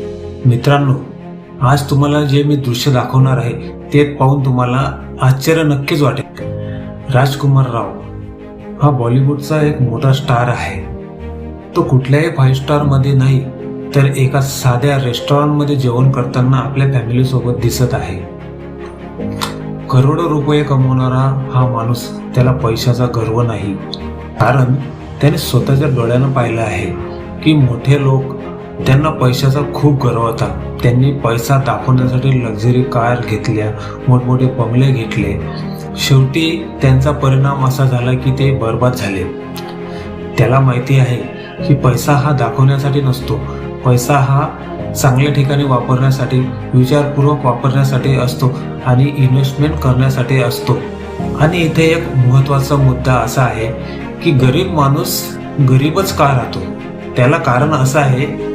मित्रांनो आज तुम्हाला जे मी दृश्य दाखवणार आहे ते पाहून तुम्हाला आश्चर्य नक्कीच वाटेल. राजकुमार राव हा बॉलिवूडचा एक मोठा स्टार आहे. तो कुठल्याही फाईव्ह स्टारमध्ये नाही तर एका साध्या रेस्टॉरंटमध्ये जेवण करताना आपल्या फॅमिलीसोबत दिसत आहे. करोडो रुपये कमवणारा हा माणूस त्याला पैशाचा गर्व नाही. कारण त्याने स्वतःच्या डोळ्यानं पाहिलं आहे की मोठे लोक त्यांना पैशाचा खूप गर्व होता. त्यांनी पैसा दाखवण्यासाठी लक्झरी कार घेतल्या मोठमोठे बंगले घेतले. शेवटी त्यांचा परिणाम असा झाला की ते बर्बाद झाले. त्याला माहिती आहे की पैसा हा दाखवण्यासाठी नसतो. पैसा हा चांगल्या ठिकाणी वापरण्यासाठी विचारपूर्वक वापरण्यासाठी असतो आणि इन्व्हेस्टमेंट करण्यासाठी असतो. आणि इथे एक महत्त्वाचा मुद्दा असा आहे की गरीब माणूस गरीबच का राहतो? त्याला कारण असं आहे